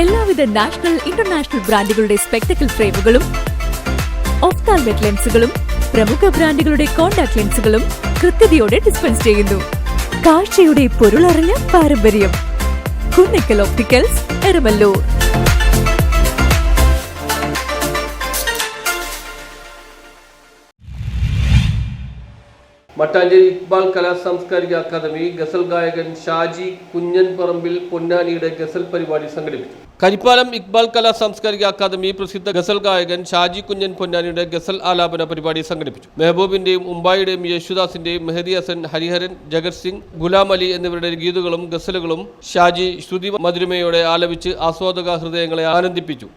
എല്ലാവിധ national international ബ്രാൻഡുകളുടെ spectacle ഫ്രെയിമുകളും ഒഫ്താൽമെറ്റ് ലെൻസുകളും പ്രമുഖ ബ്രാൻഡുകളുടെ കോൺടാക്ട് ലെൻസുകളും കൃത്യതയോടെ ഡിസ്പെൻസ് ചെയ്യുന്നു. കാഴ്ചയുടെ പൊരുളറിഞ്ഞ പാരമ്പര്യം കുന്നിക്കൽ ഓപ്റ്റിക്കൽസ് എരമല്ലൂർ. മട്ടാഞ്ചേരി ഇക്ബാൽ കലാ സാംസ്കാരിക അക്കാദമി ഗസൽ ഗായകൻ ഷാജി കുഞ്ഞൻ പറമ്പിൽ പൊന്നാനിയുടെ ഗസൽ പരിപാടി സംഘടിപ്പിച്ചു. കരിപ്പാലം ഇക്ബാൽ കലാ സാംസ്കാരിക അക്കാദമി പ്രസിദ്ധ ഗസൽ ഗായകൻ ഷാജി കുഞ്ഞൻ പൊന്നാനിയുടെ ഗസൽ ആലാപന പരിപാടി സംഘടിപ്പിച്ചു. മെഹബൂബിന്റെയും ഉമ്പായിയുടെയും യേശുദാസിന്റെയും മെഹദി ഹസൻ ഹരിഹരൻ ജഗത് സിംഗ് ഗുലാം അലി എന്നിവരുടെ ഗീതുകളും ഗസലുകളും ഷാജി ശ്രുതി മധുരിമയോടെ ആലപിച്ച് ആസ്വാദക ഹൃദയങ്ങളെ ആനന്ദിപ്പിച്ചു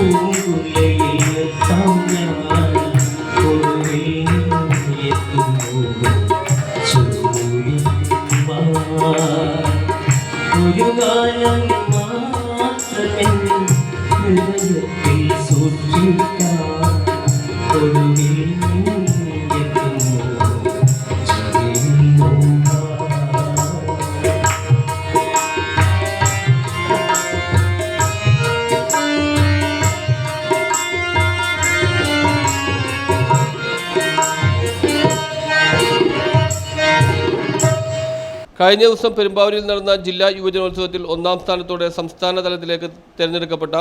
ഒരു ഹൃദയത്തിൽ സൂക്ഷിക്കാം ഒരു കഴിഞ്ഞ ദിവസം പെരുമ്പാവൂരിൽ നടന്ന ജില്ലാ യുവജനോത്സവത്തിൽ ഒന്നാം സ്ഥാനത്തോടെ സംസ്ഥാന തലത്തിലേക്ക് തെരഞ്ഞെടുക്കപ്പെട്ട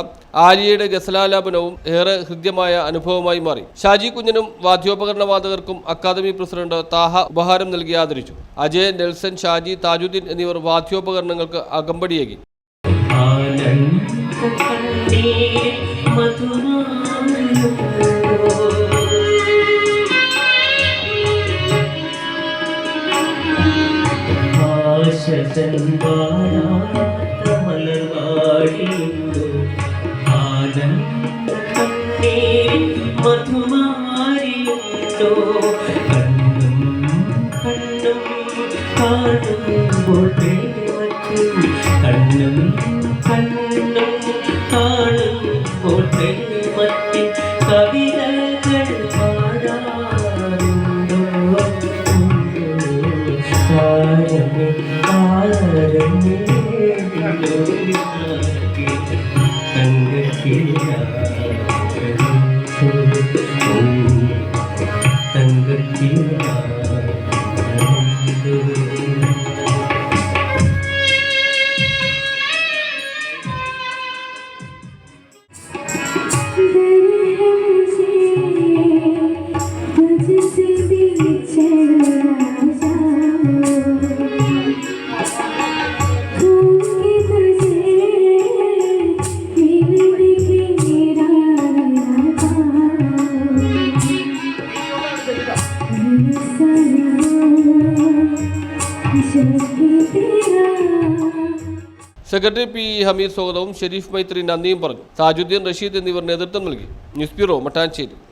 ആര്യയുടെ ഗസലാലാപനവും ഏറെ ഹൃദ്യമായ അനുഭവമായി മാറി. ഷാജി കുഞ്ഞനും വാദ്യോപകരണവാദകർക്കും അക്കാദമി പ്രസിഡന്റ് താഹ ഉപഹാരം നൽകി ആദരിച്ചു. അജയ് നെൽസൺ ഷാജി താജുദ്ദീൻ എന്നിവർ വാദ്യോപകരണങ്ങൾക്ക് അകമ്പടിയേകി. മലർവാടിയുണ്ടോ ആനന്ദ കണ്ണേ മധുമാരിയുണ്ടോ കണ്ണും കണ്ണും കാണുമ്പോൾ കണ്ണും കണ്ണും Secretary P Hameed സ്വാഗതവും ഷെരീഫ് മൈത്രി നന്ദിയും പറഞ്ഞു. താജുദ്ദീൻ റഷീദ് എന്നിവർ നേതൃത്വം നൽകി. News bureau Mattancherry.